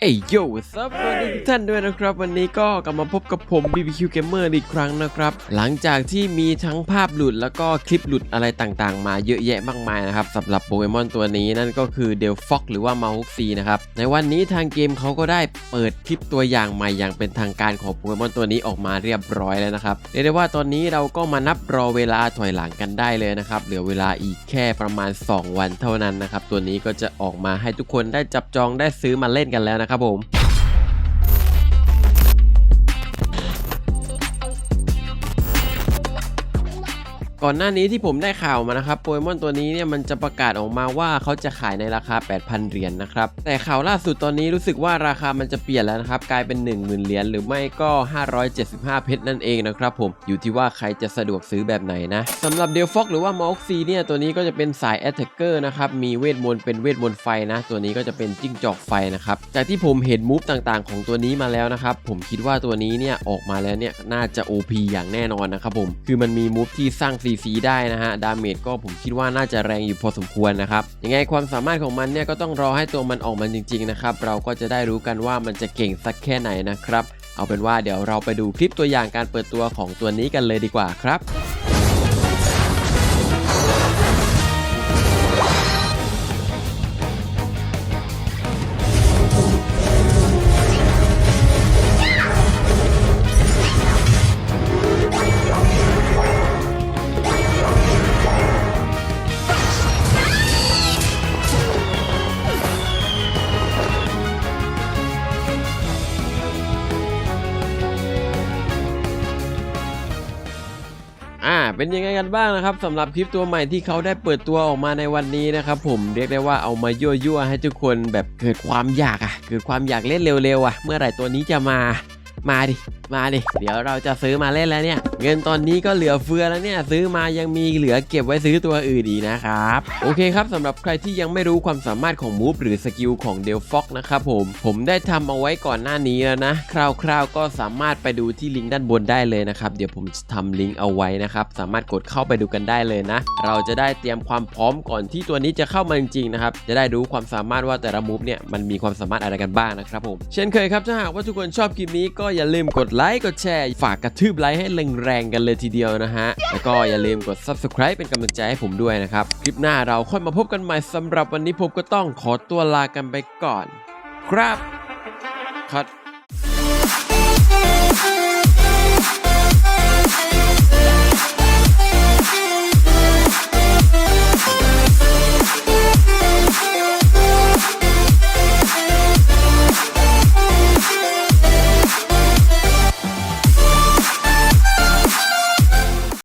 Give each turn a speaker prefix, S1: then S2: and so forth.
S1: เอ้ยโย่ซับสวัสดีทุกท่านด้วยนะครับ วันนี้ก็กลับมาพบกับผม BBQ Gamer อีกครั้งนะครับ หลังจากที่มีทั้งภาพหลุดแล้วก็คลิปหลุดอะไรต่างๆ มาเยอะแยะมากมายนะครับสำหรับโปเกมอนตัวนี้นั่นก็คือเดลฟ็อกหรือว่ามาฮุกซีนะครับ ในวันนี้ทางเกมเขาก็ได้เปิดคลิปตัวอย่างใหม่อย่างเป็นทางการของโปเกมอนตัวนี้ออกมาเรียบร้อยแล้วนะครับเรียกได้ว่าตอนนี้เราก็มานับรอเวลาถอยหลังกันได้เลยนะครับเหลือเวลาอีกแค่ประมาณ 2 วันเท่านั้นนะครับตัวนี้ก็จะออกมาให้ทุกคนได้จับจองได้ซื้อมาเล่นกันแล้วนะครับผม ก่อนหน้านี้ที่ผมได้ข่าวมานะครับโปเกมอนตัวนี้เนี่ยมันจะประกาศออกมาว่าเขาจะขายในราคา 8,000 เหรียญนะครับ แต่ข่าวล่าสุดตอนนี้รู้สึกว่าราคามันจะเปลี่ยนแล้วนะครับ กลายเป็น 10,000 เหรียญหรือไม่ก็ 575 เพชรนั่นเองนะครับผมอยู่ที่ว่าใครจะสะดวกซื้อแบบไหนนะสำหรับเดลฟ็อกหรือว่ามอคซีเนี่ยตัวนี้ก็จะเป็นสายแอตแทกเกอร์นะครับมีเวทมนต์เป็นเวทมนต์ไฟนะตัวนี้ก็จะเป็นจิ้งจอกไฟนะครับจากที่ผมเห็นมูฟต่างๆ ของตัวนี้มาแล้วนะครับผมคิดว่าตัวนี้เนี่ยออกมาแล้วเนี่ยน่าจะ OP อย่างแน่นอนนะครับผมคือมันมีมูฟที่สร้าง4สีได้นะฮะ ดาเมจก็ผมคิดว่าน่าจะแรงอยู่พอสมควรนะครับ ยังไงความสามารถของมันเนี่ยก็ต้องรอให้ตัวมันออกมาจริงๆนะครับ เราก็จะได้รู้กันว่ามันจะเก่งสักแค่ไหนนะครับ เอาเป็นว่าเดี๋ยวเราไปดูคลิปตัวอย่างการเปิดตัวของตัวนี้กันเลยดีกว่าครับ อ่า เป็นยังไงกันบ้างนะครับสำหรับคลิปตัวใหม่ที่เขาได้เปิดตัวออกมาในวันนี้นะครับผมเรียกได้ว่าเอามายั่วๆให้ทุกคนแบบเกิดความอยากอะเกิดความอยากเล่นเร็วๆอะ เมื่อไหร่ตัวนี้จะมา มาดิ มาดิ เดี๋ยวเราจะซื้อมาเล่นแล้วเนี่ย เงินตอนนี้ก็เหลือเฟือแล้วเนี่ย ซื้อมายังมีเหลือเก็บไว้ซื้อตัวอื่นอีกนะครับ โอเคครับสำหรับใครที่ยังไม่รู้ความสามารถของมูฟหรือสกิลของเดลฟ็อกนะครับผม ผมได้ทำเอาไว้ก่อนหน้านี้แล้วนะ คร่าวๆก็สามารถไปดูที่ลิงก์ด้านบนได้เลยนะครับ เดี๋ยวผมจะทำลิงก์เอาไว้นะครับ สามารถกดเข้าไปดูกันได้เลยนะ เราจะได้เตรียมความพร้อมก่อนที่ตัวนี้จะเข้ามาจริงๆนะครับ จะได้รู้ความสามารถว่าแต่ละมูฟเนี่ยมันมีความสามารถอะไรกันบ้างนะครับผม เช่นเคยครับถ้าหากว่าทุกคนชอบคลิปนี้ก็อย่าลืมกดไลค์กดแชร์ ฝากกระทืบไลค์ให้แรงๆกันเลยทีเดียวนะฮะ แล้วก็อย่าลืมกด subscribe เป็นกำลังใจให้ผมด้วยนะครับ คลิปหน้าเราค่อยมาพบกันใหม่สำหรับวันนี้ผมก็ต้องขอตัวลากันไปก่อน ครับคัด